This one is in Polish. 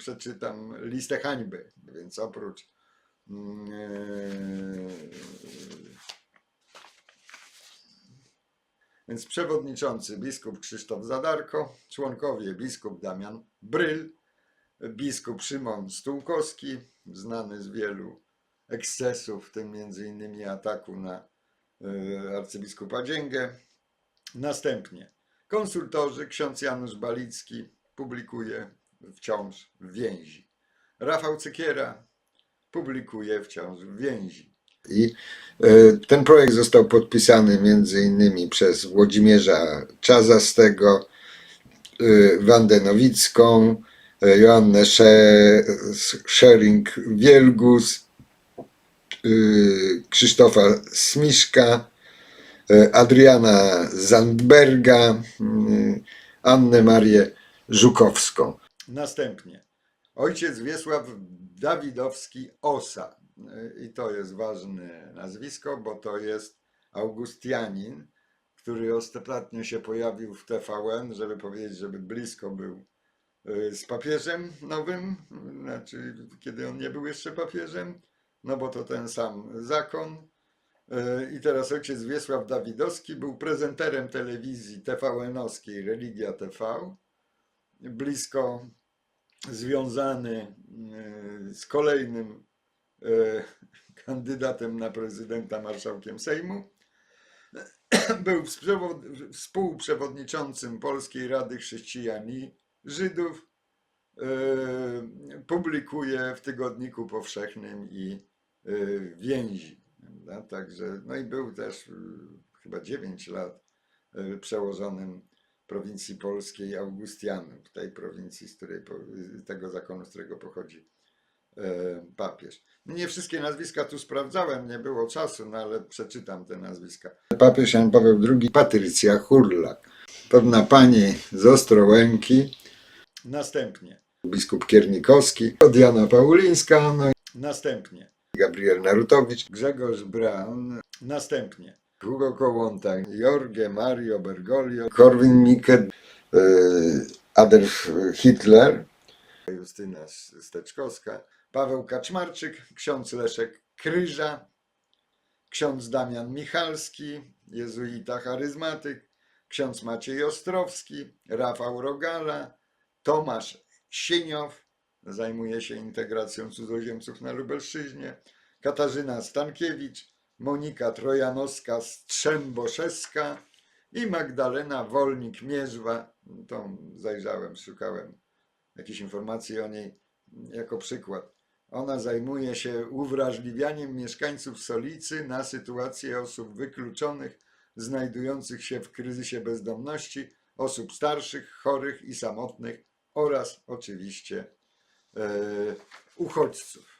przeczytam listę hańby, więc oprócz mm, e, więc przewodniczący biskup Krzysztof Zadarko, członkowie biskup Damian Bryl, biskup Szymon Stułkowski, znany z wielu ekscesów, w tym między innymi ataku na e, arcybiskupa Dzięgę. Następnie konsultorzy, ksiądz Janusz Balicki publikuje wciąż w więzi. Rafał Cykiera publikuje wciąż w więzi. I e, ten projekt został podpisany między innymi przez Włodzimierza Czazastego, e, Wandę Nowicką, e, Joannę Schering-Wielgus, Krzysztofa Smiszka, Adriana Zandberga, Annę Marię Żukowską. Następnie ojciec Wiesław Dawidowski Osa. I to jest ważne nazwisko, bo to jest Augustianin, który ostatnio się pojawił w TVN, żeby powiedzieć, żeby blisko był e, z papieżem nowym, znaczy kiedy on nie był jeszcze papieżem, no bo to ten sam zakon. E, I teraz ojciec Wiesław Dawidowski był prezenterem telewizji TVN-owskiej Religia TV, blisko związany e, z kolejnym e, kandydatem na prezydenta marszałkiem Sejmu. Był współprzewod- współprzewodniczącym Polskiej Rady Chrześcijan i Żydów. E, Publikuje w Tygodniku Powszechnym i Więzi. Także, no i był też chyba 9 lat przełożonym prowincji polskiej Augustianów, tej prowincji, z której, tego zakonu, z którego pochodzi e, papież. Nie wszystkie nazwiska tu sprawdzałem, nie było czasu, no ale przeczytam te nazwiska. Papież Jan Paweł II, Patrycja Hurlak, pewna pani z Ostrołęki, następnie biskup Kiernikowski, Diana Paulińska, no i następnie Gabriel Narutowicz, Grzegorz Braun, następnie Hugo Kołłąta, Jorge Mario Bergoglio, Korwin Mikke, e, Adolf Hitler, Justyna Steczkowska, Paweł Kaczmarczyk, ksiądz Leszek Kryża, ksiądz Damian Michalski, jezuita charyzmatyk, ksiądz Maciej Ostrowski, Rafał Rogala, Tomasz Sieniow, zajmuje się integracją cudzoziemców na Lubelszczyźnie, Katarzyna Stankiewicz, Monika Trojanowska-Strzemboszewska i Magdalena Wolnik-Mierzwa. Tą zajrzałem, szukałem jakichś informacji o niej jako przykład. Ona zajmuje się uwrażliwianiem mieszkańców stolicy na sytuację osób wykluczonych, znajdujących się w kryzysie bezdomności, osób starszych, chorych i samotnych oraz oczywiście e, uchodźców.